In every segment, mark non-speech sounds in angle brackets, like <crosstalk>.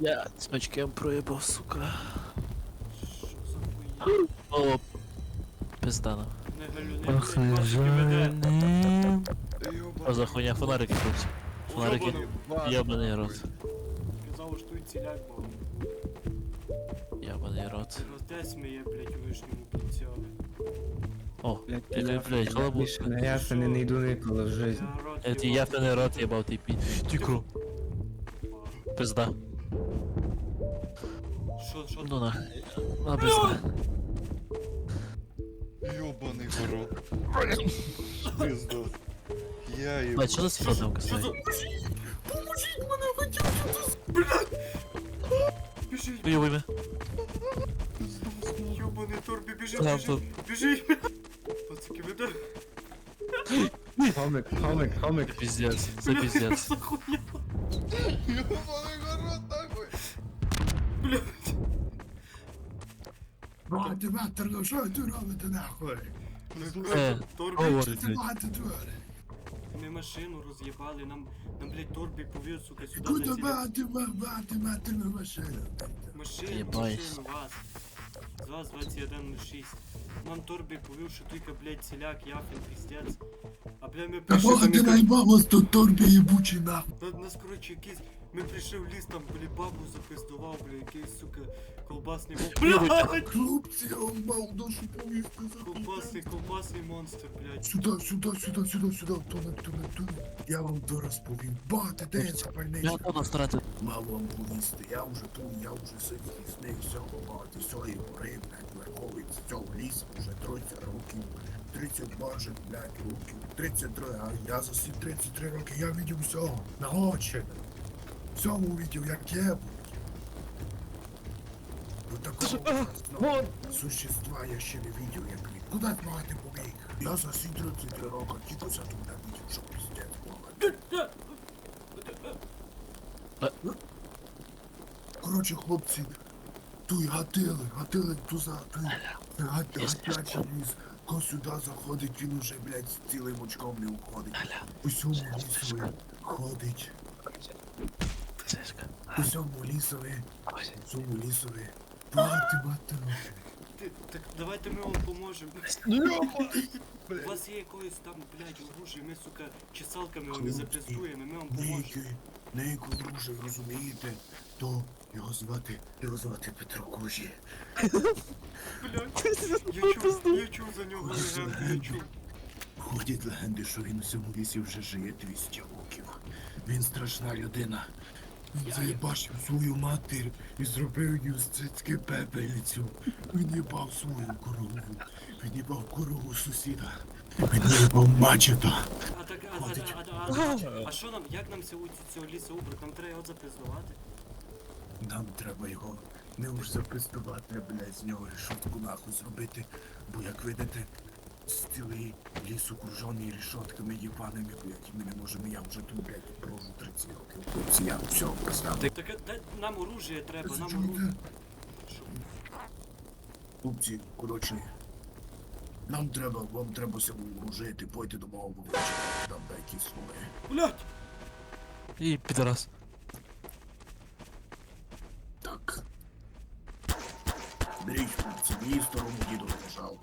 Я з очком проїбав, сука. Що за хуйня? О, пиздано. Не галюни, блядь, пасики веде. Що за хуйня? Фонарики тут. Фонарики. Йобаний. Ябаний рот. Казав, що тут ціляк був. Ябаний рот. Роздесь сміє, блядь, у вишньому прицілі. О, Блядь, Яка, я блядь, халабу. більше на ясно не найду ніколи в житті. Я рот Я ті їбав. яфений рот їбав, ти пі. Тікру. Пизда. Що, що Ну на. На пизда. Ёбаный в рот. Пизду. Я ебу. Бать, що за світло там Що за... касає? Біжить, Уйобуй мене. йобаний торбі, біжи, Там біжи, тут. біжи. Пацики, веде. Хомик, хомик, Це хомик. пиздец. Це пиздец. Що за хуйня, Матер, ну що ви тут робите нахуй? Е, Торбі, говорить, блядь. багато двері. ми машину роз'їбали, нам, нам, блядь, торбі повів, сука, сюди Куди на ціля. багато, багато матер на машину? Машину, Єбать. машину, вас. З вас 2106. Нам торбі повів, що тільки, блядь, ціляк, яфін, піздець. А, блядь, ми Та прийшли бога ти якась- наїбав вас тут торбі єбучий нахуй. Та нас, коротше, якийсь... Ми прийшли в ліс, там, блядь, бабу запиздував, блядь, якийсь, сука, колбасний монстр. Блядь! Хлопці, я вам мав душу повістку за Колбасний, колбасний монстр, блядь. Сюди, сюди, сюди, сюди, сюди, туне, туне, туне. Я вам то розповім. Бати, де я запальничка? Я буду втратити. Мав вам повісти, я вже тут, я вже сидів і сни всього багато, всього і гори, блядь, верховий з цього лісу вже 30 років, 30 боже, блядь, років, 33, а я за ці 33 роки, я видів всього, на очі, видів, як є, блядь. Вот такого ну, существа я ще не видів, як він. Куди ти мати побіг? Я за 33 роки тільки за тут не видів, що пиздець, блядь. Коротше, хлопці, туй гатили, гатили туза, туй гатячий ліс. Ко сюди заходить, він уже, блядь, з цілим очком не уходить. Усьому лісові ходить. Цишка. Усьому лісові, усьому лісові. Багато мати Ти, так давайте ми вам поможемо. <laughs> У вас є якоїсь там, блядь, оружие, ми, сука, чесалками його не запрестуємо, ми вам поможемо. Неякі, неяку друже, розумієте? То його звати, його звати Петро Кужі. Блядь, я чув, я чув за нього легенду, я чув. Ходять легенди, що він у цьому лісі вже живе 200 років. Він страшна людина. Він свою матір і зробив їй з цицьки пепельницю. Він їбав свою корову. Він їбав корову сусіда. Він їбав мачета. А так, а, а, а, а, а, а що нам, як нам цього, цього лісу убрати? Нам треба його запиздувати? Нам треба його не уж запистувати, а блядь, з нього решотку нахуй зробити. Бо як видите, з цілий ліс окружений решотками єбаними, блядь. Ми не можемо, я вже тут, блядь, прожу 30 років. Хлопці, я все поставив. Так, а, нам оружие треба, нам оружие. Хлопці, коротше, нам треба, вам треба себе вооружити, пойти до мого бабача, там дай якісь слова. Блядь! І підарас. Так. Беріть, хлопці, мені старому діду лежав.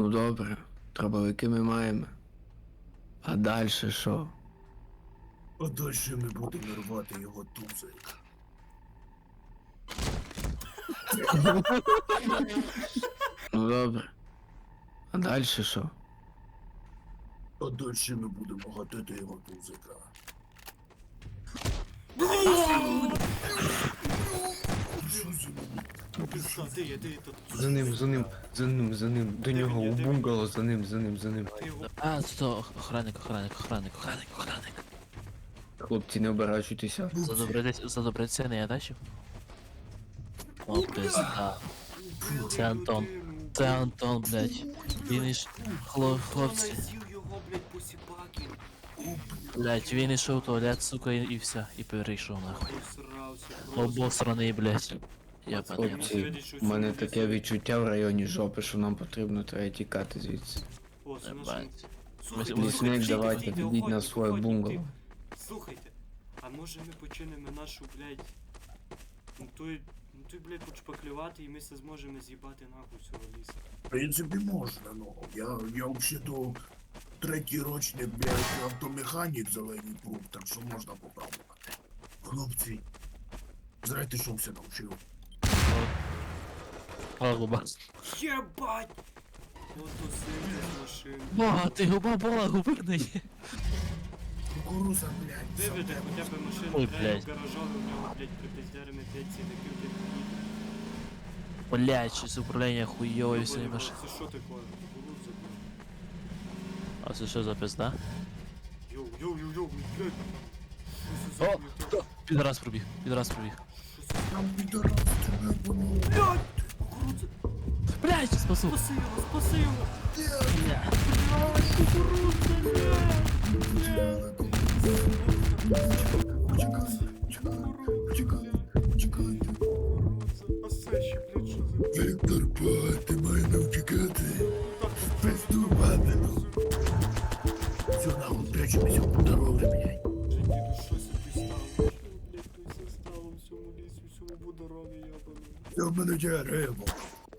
Ну добре, дробовики ми маємо. А далі що? А далі ми будемо рвати його тузик. Ну добре. А далі що? А далі ми будемо гатити його тузика. За де я, де я тут? За ним, за ним, за ним, за ним. До нього у бунгало, за ним, за ним, за ним. Ти його... А, це то охранник, охранник, охранник, охранник, охранник. хлопці, не оборачуйтеся. Задобритися, задобритися не я дачу? О, пизда. Це Антон. Це Антон, блядь. Він іш... Хло... Хлопці. З'їв його, блядь, посіпаки. Блядь, він ішов в туалет, сука, і і все. І перейшов нахуй. Просто. Обосраний, блядь. Я. Хлопці, у мене таке відчуття в районі жопи, що нам потрібно треба тікати звідси. Ебать. Слухайте, Лісник, слухайте, давайте, підіть на своє бунгало. Слухайте, а може ми починемо нашу, блядь, ну той, ну той, блядь, почпаклювати і ми все зможемо з'їбати нахуй цього лісу. В принципі, можна, ну. Я, я взагалі-то третій рочник, блядь, автомеханік зелений був, так що можна попробувати. Хлопці, знаєте, що все навчив? Пагуба. Єбать! Ото сильно з машини. Бога, ти губа була губерний. Кукуруза, блядь, Виведе саме хоча б машину, Ой, прямо блядь. в гаражові, у нього, блядь, припиздярами 5 ціликів, блядь, поїде. Блядь, щось управління хуйове всі Понял, маш. Це що таке? Кукурудза, блядь. А це що за пизда? Йоу, йоу, йоу, йоу, блядь. Що це за О, хуйня? Підраз пробіг, підраз пробіг. Що це? Там підорас, тебе воно. Блядь! Кукурудза! Блядь, спасу. Спаси його, спаси його! Бля. А це ще, блядь, що за... Віктор, па, В мене.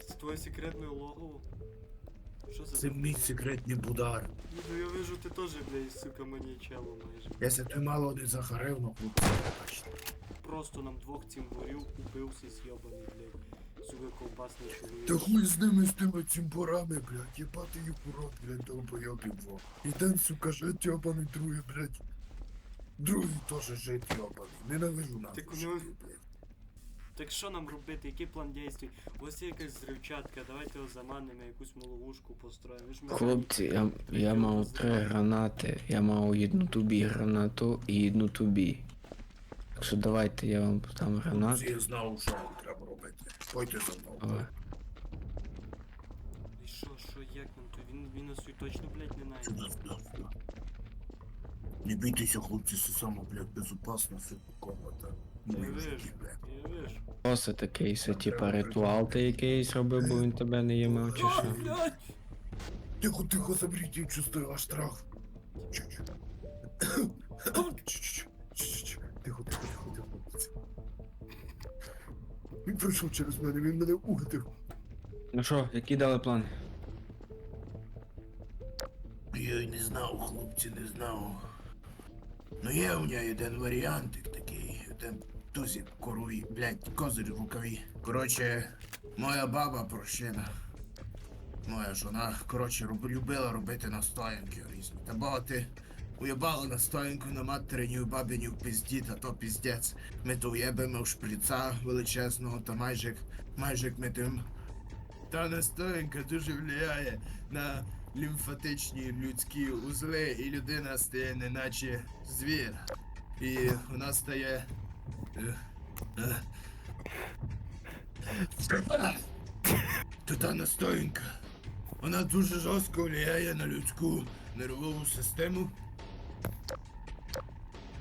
Це твоє секретне логово? Що це? Це мій секретний будар. Ну я вижу, ти теж, блядь, сука, маньячело майже. Якщо ти мало не захарив, ну хлопці, бачите. Просто нам двох цим горів убився з'єбаний, блядь. Сука, ковбасний чоловік. Та хуй з ними, з тими цимбурами, блядь, їбати їх у рот, блядь, долбойобів во. І там, сука, жить йобаний, другий, блядь. Другий теж жить йобаний. Ненавижу. Так у нього- блядь. Так що нам робити? Який план дій? Ось є якась зривчатка, давайте його заманимо, якусь маловушку построїмо. Ви ж ми Хлопці, я, я мав три гранати. Я мав одну тобі гранату і одну тобі. Так що давайте я вам там Хлопці, гранату. я знав, що вам треба робити. Пойте за мною. І що, що, як нам то? Він, він нас і точно, блядь, не найде. Сюди. Не бійтеся, хлопці, це саме, блядь, безопасно, все комната. Я Ми в вижу, житті, блядь. я вижу. Що це такий? Це типа ритуал ти якийсь робив, бо він тебе не їмав чи що? Тихо, тихо, заберіть, я чувствую ваш страх. Тихо, тихо, тихо, тихо. Він пройшов через мене, він мене угодив. Ну що, які дали плани? Я й не знав, хлопці, не знав. Ну є у нього один варіантик один тузик корові, блядь, козир в рукаві. Коротше, моя баба прощена. Моя жона, коротше, роб, любила робити настоянки різні. Та бо ти уєбала настоянку на материні у бабині в пізді, та то піздець. Ми то уєбимо в шприца величезного, та майже, майже ми тим. Та настоянка дуже впливає на лімфатичні людські узли, і людина стає неначе звір. І вона стає. Та настоянка. Вона дуже жорстко впливає на людську нервову систему.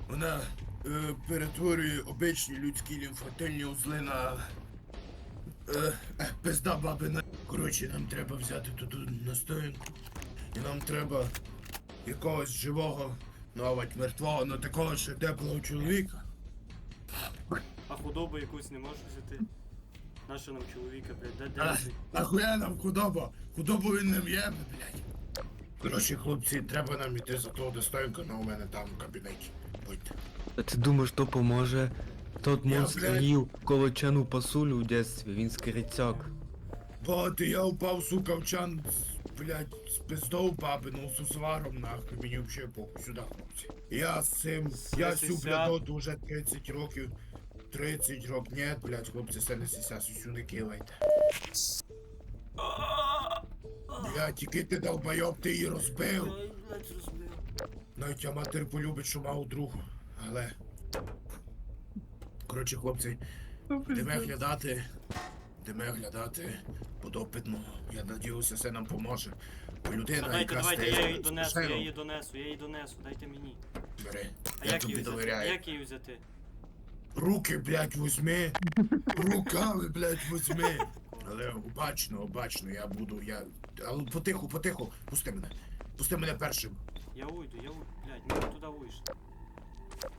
Вона е, перетворює обичні людські лімфатильні узли на. Е, пизда бабина. Коротше, нам треба взяти тут настоянку. І нам треба якогось живого, навіть мертвого, но такого ще теплого чоловіка. Худобу якусь не можеш взяти? Наша нам чоловіка, блядь, де де? А, ахуя нам худоба? Худобу він не в'єбе, блядь. Коротше, хлопці, треба нам іти за того достоинка, но у мене там в кабінеті. Будьте. А ти думаєш, то поможе? Тот Я, монстр блядь. їв колочану пасулю в дитинстві, він скрицяк. Бати, я упав, сука, в чан, з, блядь, з пиздов бабину, з усваром, нахуй, мені вообще похуй, сюди, хлопці. Я з цим, я цю 70. блядоту вже 30 років, 30 років, ні, блядь, хлопці, це не сіся, сюди не кивайте. Блядь, тільки ти долбойоб, ти її розбив. Навіть я матер полюбить, що мав другу. Але. Коротше, хлопці, йдемо глядати. Йдемо глядати подопитну. Я надіюся, це нам поможе. Бо людина, Давайте, яка давайте, я її донесу, я її донесу, я її донесу, дайте мені. Бери. А Я як тобі її взяти? Довіряю. як її взяти? Руки, блядь, возьми. Руками, блядь, возьми. Але обачно, обачно, я буду, я. Але потиху, потиху, пусти мене. Пусти мене першим. Я уйду, я уйду, блядь, ми туди вийшли.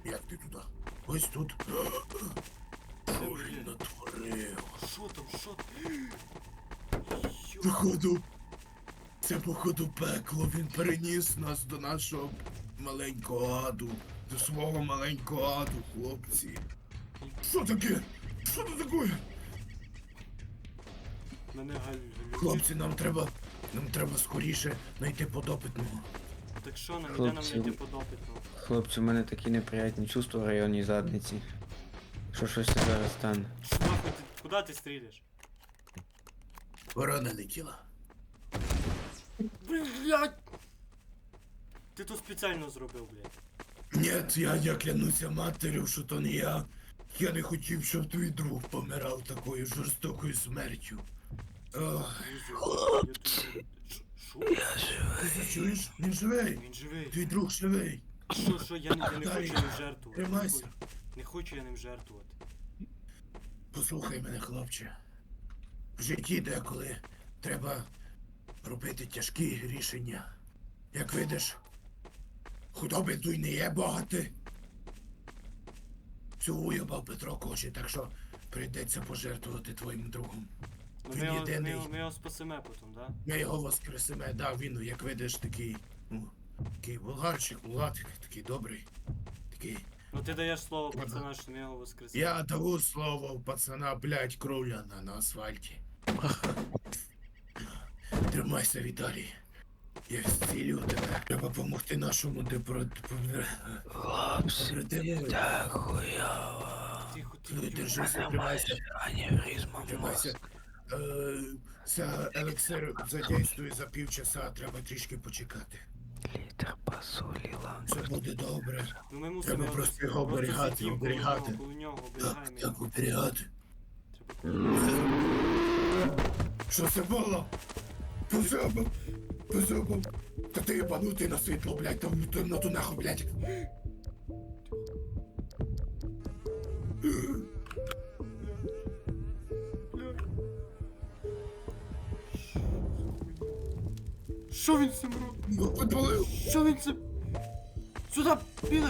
Як ти туди? Ось тут. Ой, натворив. Що там, що там? Йо, Походу. Це походу пекло. Він переніс нас до нашого маленького аду. До свого маленького аду, хлопці. Що таке? Що це таке? Мене галю, галю. Хлопці, нам треба. Нам треба скоріше знайти подопитного. Так що нам, де нам Хлопці. знайти подопитного? Хлопці, у мене такі неприятні чувства в районі задниці. Що щось зараз стане. Що нахуй ти, куди ти стріляш? Ворона летіла. Блядь! Ти то спеціально зробив, блядь. Ні, я, я клянуся матерю, що то не я. Я не хотів, щоб твій друг помирав такою жорстокою смертю. Ох, я? Що? ти чуєш? Він живий. Він живий. Твій друг живий. Що, що, я не, я не хочу ним жертвувати. Не Тримайся. хочу- Не хочу я ним жертвувати. Послухай мене, хлопче. В житті деколи треба робити тяжкі рішення. Як видиш, худоби тут не є багати. Цього уїбав Петро Кочі, так що прийдеться пожертвувати твоїм другом. Ну, Він ми, його, ми, єдиний. його, ми його спасемо потім, да? Ми його воскресимо, да, він, як видиш, такий, ну, такий болгарчик, мулатик, такий добрий. Такий. Ну ти даєш слово пацана, що ми його воскресимо. Я даю слово пацана, блядь, кровляна на асфальті. <laughs> Тримайся, Віталій. Я зцілю тебе. Треба допомогти нашому депро... Хлопці, дякую. Тихо, Ну, тихо. Держися, тримайся, Аневризма тримайся. Е, Це елексир задействує за півчаса, треба трішки почекати. Літр посолі Все буде добре. Ну ми мусимо Треба просто його просто оберігати, сидім коло оберігати. нього, Коло нього, Так, оберігаємо так, оберігати. Треба- Що це було? Позабав. Та ти ебанутий на світло, блядь, там там на ту нахуй, блядь. Що він цим робить? Ну, підпалив. Що він цим? Сюди, піде!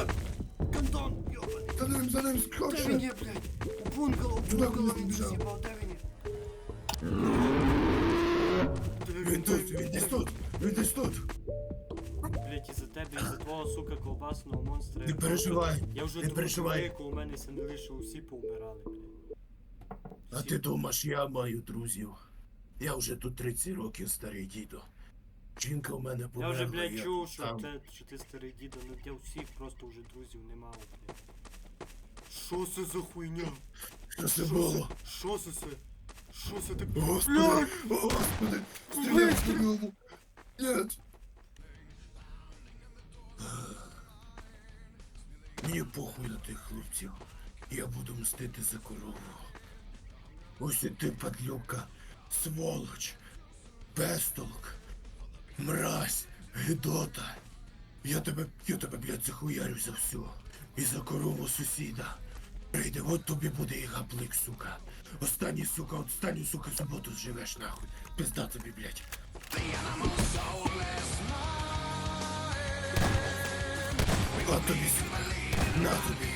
Кантон, йобаний! За ним, за ним Де він скорше. є, блядь? У бунгало, у Туди, бунгало куди він біжав. з'їбав, де він є? Де Він де тут, він десь тут, Він десь тут. Блять, і за тебе, і за твого, сука, колбасного монстра. Не переживай, Я вже не переживай. чоловіку, у мене се не усі поумирали, блядь. А Всі. ти думаєш, я маю друзів. Я вже тут 30 років старий дідо. Жінка в мене Я померла. вже, блядь, чув, що, там. те, що ти старий дідо, ну я всіх просто вже друзів не мав, блядь. Що це за хуйня? Що це було? Що це? Що це ти? Господи, господи, стріляй, стріляй. Нет. Мені похуй на тих хлопців. Я буду мстити за корову. Ось і ти, падлюка, сволоч, пестолк, мразь, гидота. Я тебе, я тебе, блядь, захуярю за все. І за корову сусіда. Прийде, от тобі буде і гаплик, сука. Останній, сука, останню, сука, суботу живеш нахуй. Пизда тобі, блядь. Тобі. На тобі.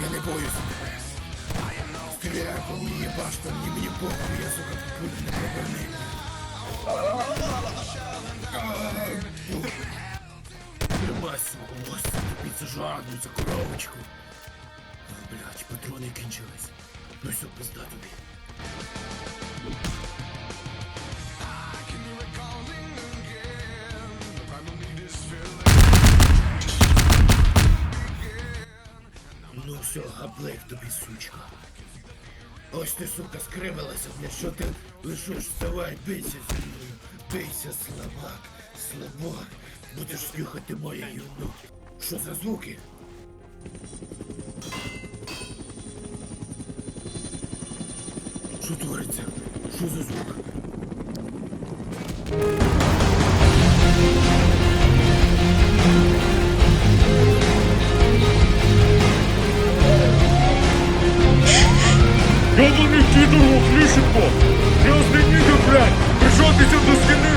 Я не боюся тебе. Стріляй по мені, їбаш по мені, мені похуй, я, сука, пулю не проверни. Тримай, сука, ось тобі це жадну, це коровочку. Ой, блядь, патрони кінчились. Ну все, пизда тобі. Все, гаплик тобі, сучка. Ось ти, сука, скривилася, блядь, що ти лишиш, вставай, бийся зі мною. Бийся, слабак, слабак. Будеш слухати моє юно. Що за звуки? Що твориться? Що за звук? пидор, Лисенко! Грязный нигер, блядь! Пришел ты сюда до стены,